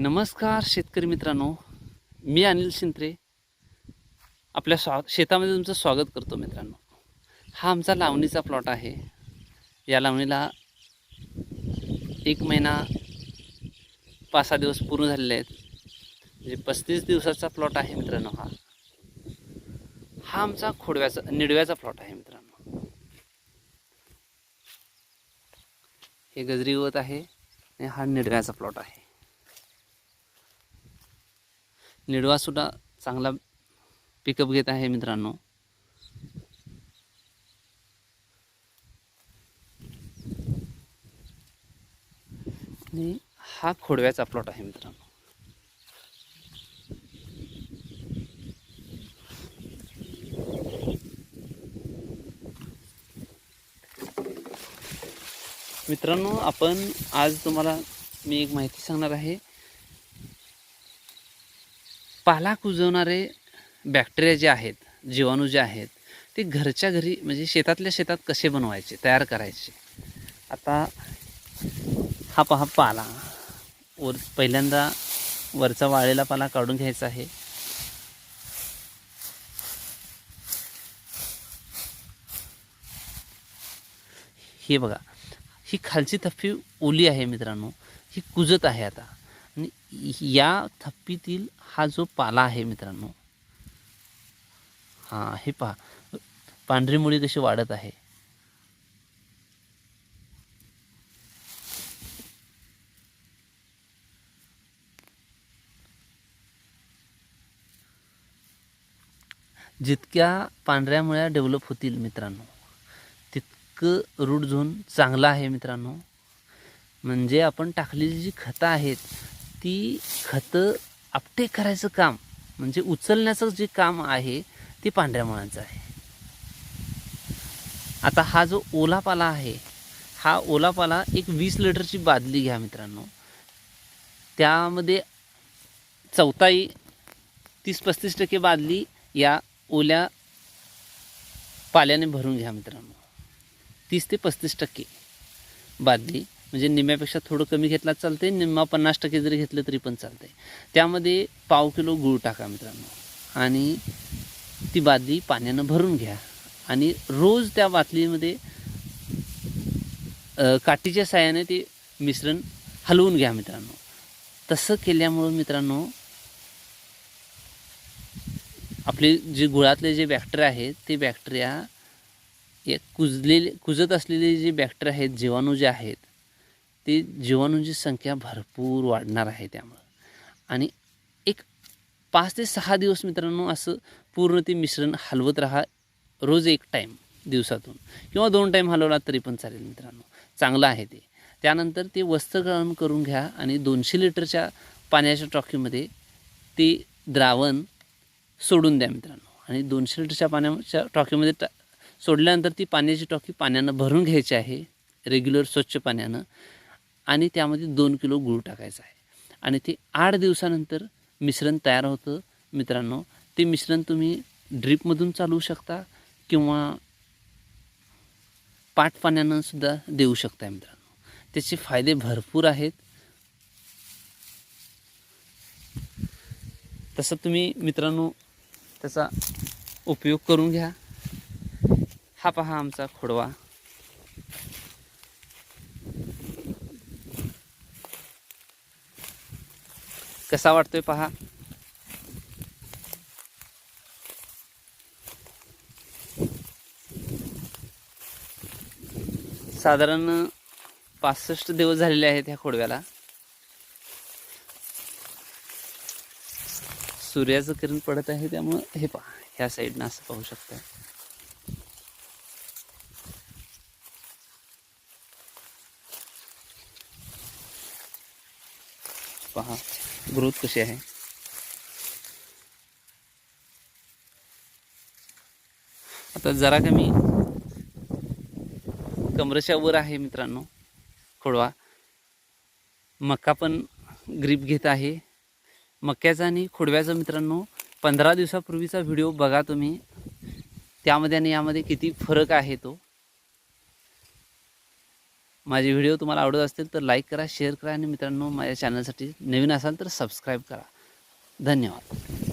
नमस्कार शेतकरी मित्रांनो मी अनिल शिंत्रे. आपल्या स्वा शेतामध्ये तुमचं स्वागत करतो मित्रांनो. हा आमचा लावणीचा प्लॉट आहे. या लावणीला एक महिना पाच सहा दिवस पूर्ण झालेले आहेत. म्हणजे पस्तीस दिवसाचा प्लॉट आहे मित्रांनो हा. हा आमचा खोडव्याचा निडव्याचा प्लॉट आहे मित्रांनो. हे गजरी गवत आहे आणि हा निडव्याचा प्लॉट आहे. निडवासुद्धा चांगला पिकअप घेत आहे मित्रांनो. हा खोडव्याचा प्लॉट आहे मित्रांनो. मित्रांनो आपण आज तुम्हाला मी एक माहिती सांगणार आहे. पाला कुजवणारे बॅक्टेरिया जे आहेत जीवाणू जे आहेत ते घरच्या घरी म्हणजे शेतातल्या शेतात कसे बनवायचे तयार करायचे? आता हा पहा पाला. वर पहिल्यांदा वरचा वाळलेला पाला काढून घ्यायचा आहे. हे बघा ही खालची थप्पी ओली आहे मित्रांनो. ही कुजत आहे आता. या थप्पीतील हा जो पाला आहे मित्रांनो हां हे पहा. पांढरी मुळी कशी वाढत आहे. जितक्या पांढऱ्या मुळ्या डेव्हलप होतील मित्रांनो तितकं रूट झोन चांगला आहे मित्रांनो. म्हणजे आपण टाकलेली जी खतं आहेत ती खतं आपटे करायचं काम म्हणजे उचलण्याचं जे काम आहे ते पांढऱ्या मुळांचं आहे. आता हा जो ओलापाला आहे हा ओलापाला एक वीस लिटरची बादली घ्या मित्रांनो. त्यामध्ये चौथाई तीस पस्तीस टक्के बादली या ओल्या पाल्याने भरून घ्या मित्रांनो. तीस ते पस्तीस टक्के बादली. म्हणजे निम्यापेक्षा थोडं कमी घेतला चालते निम्मा पन्नास टक्के जरी घेतलं तरी पण चालते त्यामध्ये पाव किलो गूळ टाका मित्रांनो. आणि ती बादली पाण्यानं भरून घ्या. आणि रोज त्या बादलीमध्ये काठीच्या साह्याने ते मिश्रण हलवून घ्या मित्रांनो. तसं केल्यामुळं मित्रांनो आपले जे गुळातले जे बॅक्टेरिया आहेत ते बॅक्टेरिया हे कुजलेले कुजत असलेले जे बॅक्टेरिया आहेत जीवाणू जे आहेत ते जीवाणूंची संख्या भरपूर वाढणार आहे त्यामुळं. आणि एक पाच ते सहा दिवस मित्रांनो असं पूर्ण ते मिश्रण हलवत राहा रोज एक टाईम दिवसातून. किंवा दोन टाईम हलवला तरी पण चालेल मित्रांनो. चांगलं आहे ते. त्यानंतर ते वस्त्रग्रहण करून घ्या आणि दोनशे लिटरच्या पाण्याच्या टॉकीमध्ये ते द्रावण सोडून द्या मित्रांनो. आणि दोनशे लिटरच्या पाण्याच्या टॉकीमध्ये टा सोडल्यानंतर ती पाण्याची टॉकी पाण्यानं भरून घ्यायची आहे. रेग्युलर स्वच्छ पाण्यानं. आणि त्यामध्ये दोन किलो गूळ टाकायचा आहे. आणि ते आठ दिवसानंतर मिश्रण तयार होतं. मित्रांनो ते मिश्रण तुम्ही ड्रीपमधून चालवू शकता किंवा पाट सुद्धा देऊ शकता मित्रांनो. त्याचे फायदे भरपूर आहेत. तसं तुम्ही मित्रांनो त्याचा उपयोग करून घ्या. हा पहा आमचा खोडवा. कसा वाटतोय पहा. साधारण पासष्ट दिवस झालेले आहेत ह्या खोडव्याला. सूर्याचं किरण पडत आहे त्यामुळं हे पहा ह्या साईडनं असं पाहू शकता पहा. ग्रोथ कशी आहे? आता जरा कमी. कमरेच्या वर आहे मित्रांनो खोडवा. मका पण ग्रीप घेत आहे. मक्याचा आणि खोडव्याचा मित्रांनो पंधरा दिवसापूर्वीचा व्हिडिओ बघा तुम्ही. त्यामध्ये आणि यामध्ये किती फरक आहे तो. माझे व्हिडिओ तुम्हाला आवडत असतील तर लाईक करा शेअर करा आणि मित्रांनो माझ्या चॅनलसाठी नवीन असाल तर सबस्क्राईब करा. धन्यवाद.